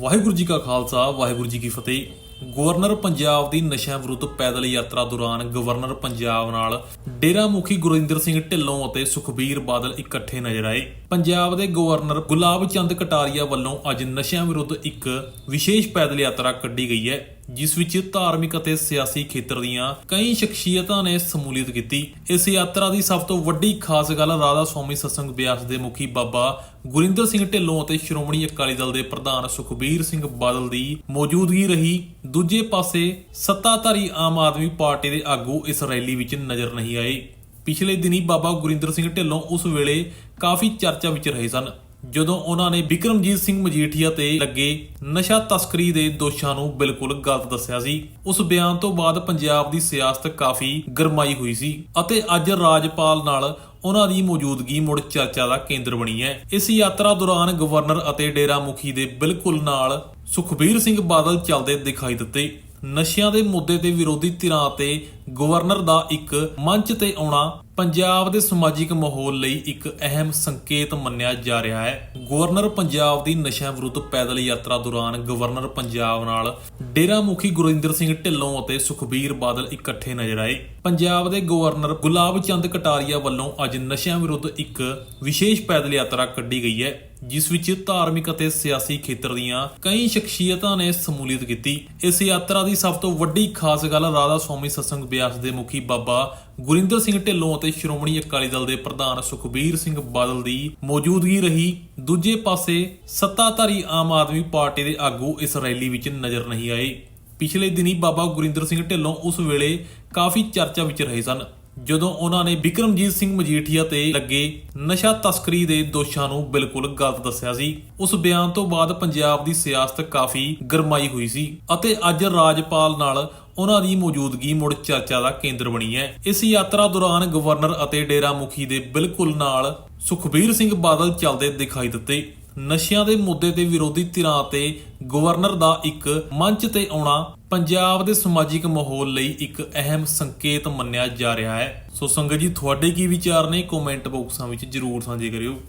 ਵਾਹਿਗੁਰੂ ਜੀ ਕਾ ਖਾਲਸਾ, ਵਾਹਿਗੁਰੂ ਜੀ ਕੀ ਫਤਿਹ। ਗਵਰਨਰ ਪੰਜਾਬ ਦੀ ਨਸ਼ਿਆਂ ਵਿਰੁੱਧ ਪੈਦਲ ਯਾਤਰਾ ਦੌਰਾਨ ਗਵਰਨਰ ਪੰਜਾਬ ਨਾਲ ਡੇਰਾ ਮੁਖੀ ਗੁਰਿੰਦਰ ਸਿੰਘ ਢਿੱਲੋਂ ਅਤੇ ਸੁਖਬੀਰ ਬਾਦਲ ਇਕੱਠੇ ਨਜ਼ਰ ਆਏ। ਪੰਜਾਬ ਦੇ ਗਵਰਨਰ ਗੁਲਾਬ ਚੰਦ ਕਟਾਰੀਆ ਵੱਲੋਂ ਅੱਜ ਨਸ਼ਿਆਂ ਵਿਰੁੱਧ ਇੱਕ ਵਿਸ਼ੇਸ਼ ਪੈਦਲ ਯਾਤਰਾ ਕੱਢੀ ਗਈ ਹੈ। ਜਿਸ ਵਿੱਚ ਧਾਰਮਿਕ ਅਤੇ ਸਿਆਸੀ ਖੇਤਰ ਦੀਆਂ ਕਈ ਸ਼ਖਸੀਅਤਾਂ ਨੇ ਸਮੂਲੀਅਤ ਕੀਤੀ। ਇਸ ਯਾਤਰਾ ਦੀ ਸਭ ਤੋਂ ਵੱਡੀ ਖਾਸ ਗੱਲ ਰਾਧਾ ਸਵਾਮੀ ਸਤਸੰਗ ਬਿਆਸ ਦੇ ਮੁਖੀ ਬਾਬਾ ਗੁਰਿੰਦਰ ਸਿੰਘ ਢਿੱਲੋਂ ਅਤੇ ਸ਼੍ਰੋਮਣੀ ਅਕਾਲੀ ਦਲ ਦੇ ਪ੍ਰਧਾਨ ਸੁਖਬੀਰ ਸਿੰਘ ਬਾਦਲ ਦੀ ਮੌਜੂਦਗੀ ਰਹੀ। ਦੂਜੇ ਪਾਸੇ ਸੱਤਾਧਾਰੀ ਆਮ ਆਦਮੀ ਪਾਰਟੀ ਦੇ ਆਗੂ ਇਸ ਰੈਲੀ ਵਿੱਚ ਨਜ਼ਰ ਨਹੀਂ ਆਏ। ਪਿਛਲੇ ਦਿਨੀ ਬਾਬਾ ਗੁਰਿੰਦਰ ਸਿੰਘ ਢਿੱਲੋਂ ਉਸ ਵੇਲੇ ਕਾਫੀ ਚਰਚਾ ਵਿੱਚ ਰਹੇ ਸਨ। ਜਦੋਂ ਉਹਨਾਂ ਨੇ ਵਿਕਰਮਜੀਤ ਸਿੰਘ ਮਜੀਠੀਆ ਤੇ ਲੱਗੇ ਨਸ਼ਾ ਤਸਕਰੀ ਦੇ ਦੋਸ਼ਾਂ ਨੂੰ ਬਿਲਕੁਲ ਗਲਤ ਦੱਸਿਆ ਸੀ, ਉਸ ਬਿਆਨ ਤੋਂ ਬਾਅਦ ਪੰਜਾਬ ਦੀ ਸਿਆਸਤ ਕਾਫੀ ਗਰਮਾਈ ਹੋਈ ਸੀ ਅਤੇ ਅੱਜ ਰਾਜਪਾਲ ਨਾਲ ਉਹਨਾਂ ਦੀ ਮੌਜੂਦਗੀ ਮੁੜ ਚਰਚਾ ਦਾ ਕੇਂਦਰ ਬਣੀ ਹੈ। ਇਸ ਯਾਤਰਾ ਦੌਰਾਨ ਗਵਰਨਰ ਅਤੇ ਡੇਰਾ ਮੁਖੀ ਦੇ ਬਿਲਕੁਲ ਨਾਲ ਸੁਖਬੀਰ ਸਿੰਘ ਬਾਦਲ ਚੱਲਦੇ ਦਿਖਾਈ ਦਿੱਤੇ। ਨਸ਼ਿਆਂ ਦੇ ਮੁੱਦੇ ਤੇ ਵਿਰੋਧੀ ਧਿਰਾਂ ਤੇ ਗਵਰਨਰ ਦਾ ਇੱਕ ਮੰਚ ਤੇ ਆਉਣਾ ਪੰਜਾਬ ਦੇ ਸਮਾਜਿਕ ਮਾਹੌਲ ਲਈ ਇੱਕ ਅਹਿਮ ਸੰਕੇਤ ਮੰਨਿਆ ਜਾ ਰਿਹਾ ਹੈ। ਗਵਰਨਰ ਪੰਜਾਬ ਦੀ ਨਸ਼ਿਆਂ ਵਿਰੁੱਧ ਪੈਦਲ ਯਾਤਰਾ ਦੌਰਾਨ ਗਵਰਨਰ ਪੰਜਾਬ ਨਾਲ ਡੇਰਾ ਮੁਖੀ ਗੁਰਿੰਦਰ ਸਿੰਘ ਢਿੱਲੋਂ ਅਤੇ ਸੁਖਬੀਰ ਬਾਦਲ ਇਕੱਠੇ ਨਜ਼ਰ ਆਏ। ਪੰਜਾਬ ਦੇ ਗਵਰਨਰ ਗੁਲਾਬ ਚੰਦ ਕਟਾਰੀਆ ਵੱਲੋਂ ਅੱਜ ਨਸ਼ਿਆਂ ਵਿਰੁੱਧ ਇੱਕ ਵਿਸ਼ੇਸ਼ ਪੈਦਲ ਯਾਤਰਾ ਕੱਢੀ ਗਈ ਹੈ, ਜਿਸ ਵਿੱਚ ਧਾਰਮਿਕ ਅਤੇ ਸਿਆਸੀ ਖੇਤਰ ਦੀਆਂ ਕਈ ਸ਼ਖਸੀਅਤਾਂ ਨੇ ਸਮੂਲੀਅਤ ਕੀਤੀ। ਇਸ ਯਾਤਰਾ ਦੀ ਸਭ ਤੋਂ ਵੱਡੀ ਖਾਸ ਗੱਲ ਰਾਧਾ ਸਵਾਮੀ ਸਤਸੰਗ ਬਿਆਸ ਦੇ ਮੁਖੀ ਬਾਬਾ ਗੁਰਿੰਦਰ ਸਿੰਘ ਢਿੱਲੋਂ ਅਤੇ ਸ਼੍ਰੋਮਣੀ ਅਕਾਲੀ ਦਲ ਦੇ ਪ੍ਰਧਾਨ ਸੁਖਬੀਰ ਸਿੰਘ ਬਾਦਲ ਦੀ ਮੌਜੂਦਗੀ ਰਹੀ। ਦੂਜੇ ਪਾਸੇ ਸੱਤਾਧਾਰੀ ਆਮ ਆਦਮੀ ਪਾਰਟੀ ਦੇ ਆਗੂ ਇਸ ਰੈਲੀ ਵਿੱਚ ਨਜ਼ਰ ਨਹੀਂ ਆਏ। ਪਿਛਲੇ ਦਿਨੀ ਬਾਬਾ ਗੁਰਿੰਦਰ ਸਿੰਘ ਢਿੱਲੋਂ ਉਸ ਵੇਲੇ ਕਾਫੀ ਚਰਚਾ ਵਿੱਚ ਰਹੇ ਸਨ। ਜਦੋਂ ਉਹਨਾਂ ਨੇ ਵਿਕਰਮਜੀਤ ਸਿੰਘ ਮਜੀਠੀਆ ਤੇ ਲੱਗੇ ਨਸ਼ਾ ਤਸਕਰੀ ਦੇ ਦੋਸ਼ਾਂ ਨੂੰ ਬਿਲਕੁਲ ਗਲਤ ਦੱਸਿਆ ਸੀ। ਉਸ ਬਿਆਨ ਤੋਂ ਬਾਅਦ ਪੰਜਾਬ ਦੀ ਸਿਆਸਤ ਕਾਫੀ ਗਰਮਾਈ ਹੋਈ ਸੀ ਅਤੇ ਅੱਜ ਰਾਜਪਾਲ ਨਾਲ ਉਹਨਾਂ ਦੀ ਮੌਜੂਦਗੀ ਮੁੜ ਚਰਚਾ ਦਾ ਕੇਂਦਰ ਬਣੀ ਹੈ। ਇਸ ਯਾਤਰਾ ਦੌਰਾਨ ਗਵਰਨਰ ਅਤੇ ਡੇਰਾ ਮੁਖੀ ਦੇ ਬਿਲਕੁਲ ਨਾਲ ਸੁਖਬੀਰ ਸਿੰਘ ਬਾਦਲ ਚੱਲਦੇ ਦਿਖਾਈ ਦਿੱਤੇ। ਨਸ਼ਿਆਂ ਦੇ ਮੁੱਦੇ ਤੇ ਵਿਰੋਧੀ ਧਿਰਾਂ ਤੇ ਗਵਰਨਰ ਦਾ ਇੱਕ ਮੰਚ ਤੇ ਆਉਣਾ ਪੰਜਾਬ ਦੇ ਸਮਾਜਿਕ ਮਾਹੌਲ ਲਈ ਇੱਕ ਅਹਿਮ ਸੰਕੇਤ ਮੰਨਿਆ ਜਾ ਰਿਹਾ ਹੈ। ਸੋ ਸੰਗਤ ਜੀ, ਤੁਹਾਡੇ ਕੀ ਵਿਚਾਰ ਨੇ? ਕਮੈਂਟ ਬਾਕਸਾਂ ਵਿੱਚ ਜਰੂਰ ਸਾਂਝੇ ਕਰਿਓ।